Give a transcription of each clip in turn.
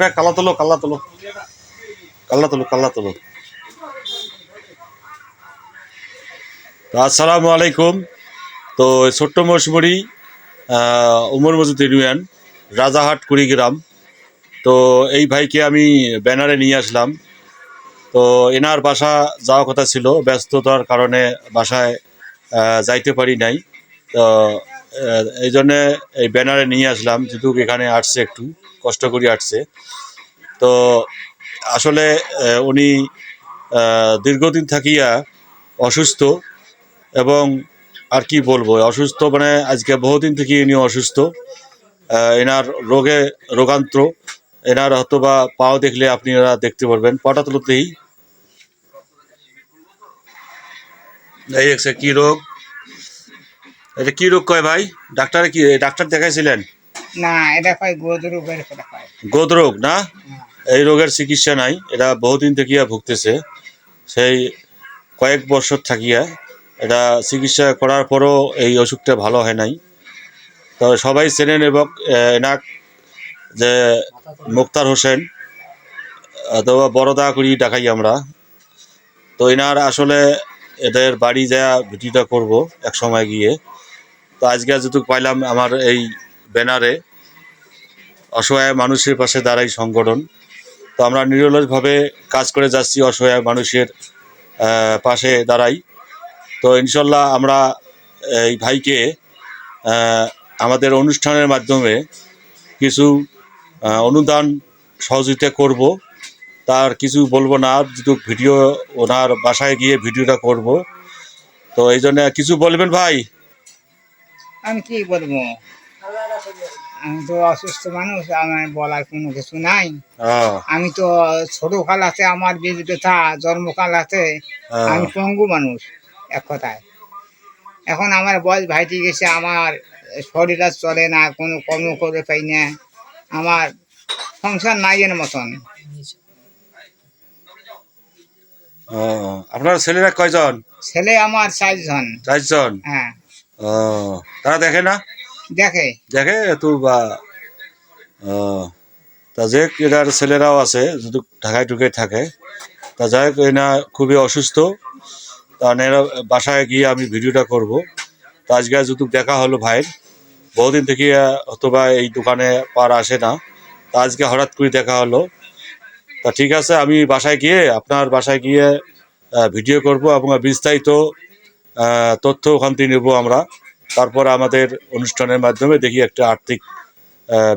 ভাই কাল্লা তোলো কাল্লা তোলো। কাল্লা তোলো কাল্লা তোলো। আসসালামু আলাইকুম। তো ছোট্ট মৌসুমরি উমর মজুদ ইউনিয়ন, রাজাহাট, কুড়িগ্রাম। তো এই ভাইকে আমি ব্যানারে নিয়ে আসলাম। তো এনার বাসা যাওয়ার কথা ছিল, ব্যস্ততার কারণে বাসায় যাইতে পারি নাই। তো এই জন্যে এই ব্যানারে নিয়ে আসলাম যেহেতু এখানে আসছে একটু, কষ্ট করে আসছে। তো আসলে উনি দীর্ঘদিন থাকিয়া অসুস্থ এবং আর কি বলব, অসুস্থ মানে আজকে বহুদিন থেকে ইনি অসুস্থ। এনার রোগে রোগান্ত্র, এনার হয়তো বা পাও দেখলে আপনারা দেখতে পারবেন। পটা তুলতেই। এই দেখছে কি রোগ? এটা কি রোগ কয় ভাই? ডাক্তারে কি ডাক্তার দেখাইছিলেন? না এটা কয় গোদ রোগ না? এই রোগের চিকিৎসা নাই এটা বহুদিন থাকিয়া ভুগতেছে। সেই কয়েক বছর থাকিয়া এটা চিকিৎসা করার পরও এই অসুখটা ভালো হয় নাই। তো সবাই চেনেন এবং এনাক যে মুক্তার হোসেন অথবা বড়দা করি ডাকাই আমরা। তো এনার আসলে এদের বাড়ি যা ভিডিওটা করব এক সময় গিয়ে। তো আজকে যেটুকু পাইলাম, আমার এই ব্যানারে অসহায় মানুষের পাশে দাঁড়াই সংগঠন। তো আমরা নিরলসভাবে কাজ করে যাচ্ছি, অসহায় মানুষের পাশে দাঁড়াই। তো ইনশাল্লাহ আমরা এই ভাইকে আমাদের অনুষ্ঠানের মাধ্যমে কিছু অনুদান সহযোগিতা করব। তার কিছু বলব না যেহেতু ভিডিও ওনার বাসায় গিয়ে ভিডিওটা করব। তো এই জন্য কিছু বলবেন ভাই? আমি কি বলব? আমি তো অসুস্থ মানুষ আমার বলার কোনো কিছু নাই। আমি তো ছোট কাল আছে আমার বীজ ব্যথা জন্মকাল আছে আমি পঙ্গু মানুষ এক কথায়। এখন আমার বয়স ভাইটি গেছে আমার শরীর আর চলে না কোনো কর্ম করে পাই না। আমার সংসার নাই এর মতন আপনার ছেলেরা কয়জন? ছেলে আমার চারজন। চারজন? হ্যাঁ। আহ, তারা দেখে না? দেখে। দেখে তো বা তা যে এনার ছেলেরাও আছে যদি ঢাকায় ঢুকে থাকে তা যাই হোক এনা খুবই অসুস্থ। তা এনারা বাসায় গিয়ে আমি ভিডিওটা করব। তা আজকে যদি দেখা হলো ভাইয়ের বহুদিন থেকে আহ, হয়তো বা এই দোকানে পার আসে না। তা আজকে হঠাৎ করে দেখা হলো। তা ঠিক আছে আমি বাসায় গিয়ে আপনার বাসায় গিয়ে ভিডিও করব এবং বিস্তারিত তথ্য ওখান থেকে নেব আমরা। তারপর আমাদের অনুষ্ঠানের মাধ্যমে দেখি একটা আর্থিক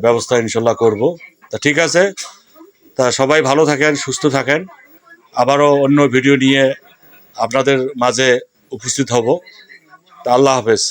ব্যবস্থা ইনশাল্লাহ করব। তা ঠিক আছে। তা সবাই ভালো থাকেন, সুস্থ থাকেন। আবারও অন্য ভিডিও নিয়ে আপনাদের মাঝে উপস্থিত হব। তা আল্লাহ হাফেজ।